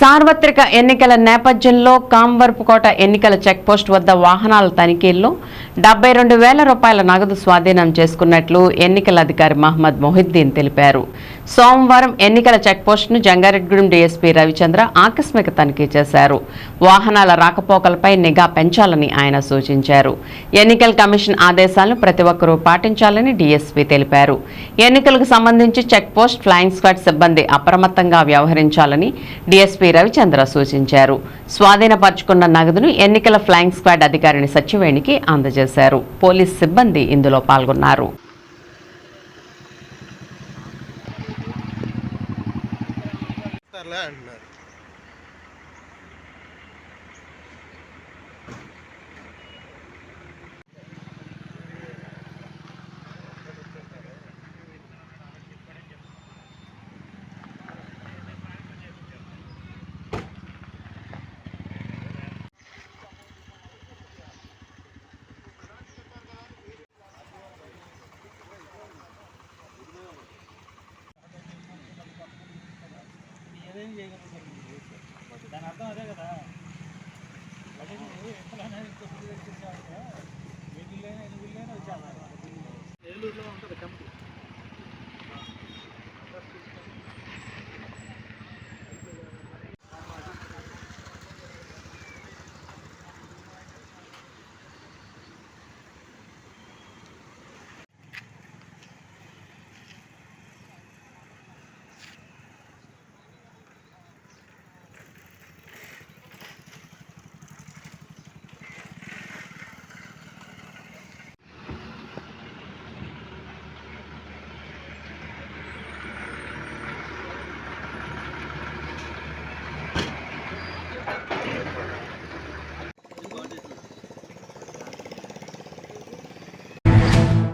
సార్వత్రిక ఎన్నికల నేపథ్యంలో కాంవర్పుకోట ఎన్నికల చెక్పోస్ట్ వద్ద వాహనాల తనిఖీల్లో డెబ్బై రెండు వేల రూపాయల నగదు స్వాధీనం చేసుకున్నట్లు ఎన్నికల అధికారి మహమ్మద్ మొహిద్దీన్ తెలిపారు. సోమవారం ఎన్నికల చెక్పోస్టును జంగారెడ్గూడెం డీఎస్పీ రవిచంద్ర ఆకస్మిక తనిఖీ చేశారు. వాహనాల రాకపోకలపై నిఘా పెంచాలని ఆయన సూచించారు. ఎన్నికల కమిషన్ ఆదేశాలను ప్రతి ఒక్కరూ పాటించాలని డీఎస్పీ తెలిపారు. ఎన్నికలకు సంబంధించి చెక్పోస్ట్ ఫ్లయింగ్ స్క్వాడ్ సిబ్బంది అప్రమత్తంగా వ్యవహరించాలని డీఎస్పీ రవిచంద్ర సూచించారు. స్వాధీనపరుచుకున్న నగదును ఎన్నికల ఫ్లయింగ్ స్క్వాడ్ అధికారిని సచివేణికి అందజేశారు. పోలీస్ సిబ్బంది ఇందులో పాల్గొన్నారు. ఇస్తారులే అంటున్నారు ये कर सकते हैं